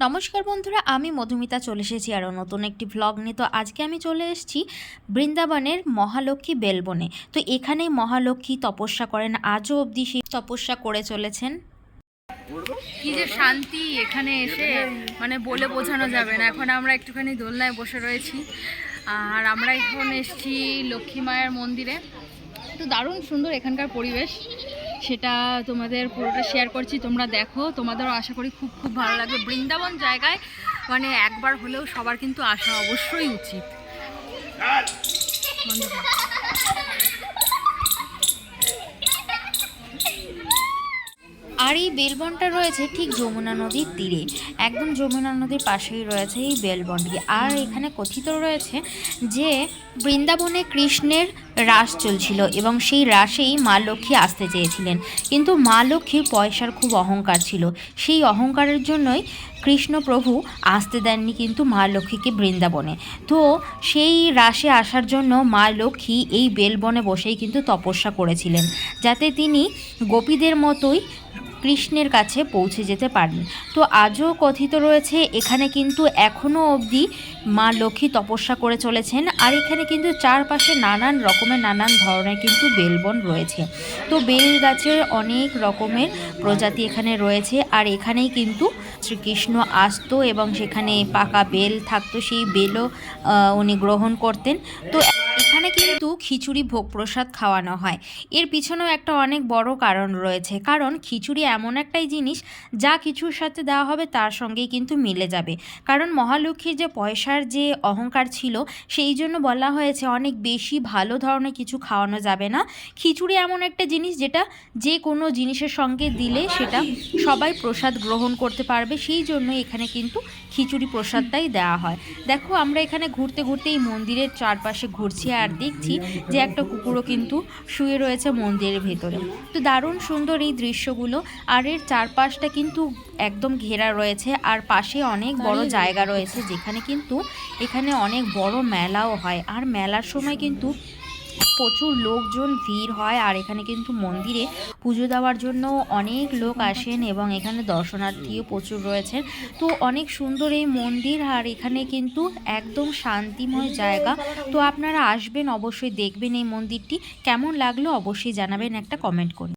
নমস্কার বন্ধুরা, আমি মধুমিতা চলে এসেছি আরও নতুন একটি ভ্লগ নিয়ে। তো আজকে আমি চলে এসেছি বৃন্দাবনের মহালক্ষ্মী বেলবনে। তো এখানেই মহালক্ষ্মী তপস্যা করেন, আজও অবধি সেই তপস্যা করে চলেছেন। কি যে শান্তি এখানে এসে মানে বলে বোঝানো যাবে না। এখন আমরা একটুখানি দোলনায় বসে রয়েছি। আর আমরা এখন এসেছি লক্ষ্মী মায়ের মন্দিরে। তো দারুণ সুন্দর এখানকার পরিবেশ। সেটা তোমাদের পুরোটা শেয়ার করছি। তোমরা দেখো, তোমাদেরও আশা করি খুব খুব ভালো লাগবে। বৃন্দাবন জায়গায় মানে একবার হলেও সবার কিন্তু আসা অবশ্যই উচিত। আর এই বেলবনটা রয়েছে ঠিক যমুনা নদীর তীরে। একদম যমুনা নদীর পাশেই রয়েছে এই বেলবনটি। আর এখানে কথিত রয়েছে যে বৃন্দাবনে কৃষ্ণের রাস চলছিল এবং সেই রাসেই মা লক্ষ্মী আসতে চেয়েছিলেন। কিন্তু মা লক্ষ্মীর পয়সার খুব অহংকার ছিল। সেই অহংকারের জন্যই কৃষ্ণপ্রভু আসতে দেননি কিন্তু মা লক্ষ্মীকে বৃন্দাবনে। তো সেই রাসে আসার জন্য মা লক্ষ্মী এই বেলবনে বসেই কিন্তু তপস্যা করেছিলেন। যাতে তিনি গোপীদের মতোই কৃষ্ণের কাছে পৌঁছে যেতে পারেন। তো আজও কথিত রয়েছে, এখানে কিন্তু এখনও অবধি মা লক্ষ্মী তপস্যা করে চলেছেন আর এখানে কিন্তু চারপাশে নানান রকমের, নানান ধরনের কিন্তু বেলবন রয়েছে। তো বেল গাছের অনেক রকমের প্রজাতি এখানে রয়েছে আর এখানেই কিন্তু শ্রীকৃষ্ণ আসতো এবং সেখানে পাকা বেল থাকতো, সেই বেলও উনি গ্রহণ করতেন। তো এখানে কিন্তু খিচুড়ি ভোগ প্রসাদ খাওয়ানো হয়। এর পিছনেও একটা অনেক বড় কারণ রয়েছে। কারণ খিচুড়ি এমন একটাই জিনিস, যা কিছুর সাথে দেওয়া হবে তার সঙ্গেই কিন্তু মিলে যাবে। কারণ মহালক্ষ্মীর যে পয়সার যে অহংকার ছিল, সেই জন্য বলা হয়েছে অনেক বেশি ভালো ধরনের কিছু খাওয়ানো যাবে না। খিচুড়ি এমন একটা জিনিস, যেটা যে কোনো জিনিসের সঙ্গে দিলে সেটা সবাই প্রসাদ গ্রহণ করতে পারবে। সেই জন্য এখানে কিন্তু খিচুড়ি প্রসাদটাই দেওয়া হয়। দেখো, আমরা এখানে ঘুরতে ঘুরতে এই মন্দিরের চারপাশে ঘুরছি আর দেখছি যে একটা কুকুরও কিন্তু শুয়ে রয়েছে মন্দিরের ভেতরে। তো দারুণ সুন্দর এই দৃশ্যগুলো। আর এর চারপাশটা কিন্তু একদম ঘেরা রয়েছে। আর পাশে অনেক বড় জায়গা রয়েছে যেখানে কিন্তু এখানে অনেক বড় মেলাও হয়। আর মেলার সময় কিন্তু প্রচুর লোকজন ভিড় হয় আর এখানে কিন্তু মন্দিরে পুজো দেওয়ার জন্য অনেক লোক আসেন এবং এখানে দর্শনার্থীও প্রচুর রয়েছেন। তো অনেক সুন্দর এই মন্দির আর এখানে কিন্তু একদম শান্তিময় জায়গা। তো আপনারা আসবেন, অবশ্যই দেখবেন এই মন্দিরটি। কেমন লাগল অবশ্যই জানাবেন একটা কমেন্ট করে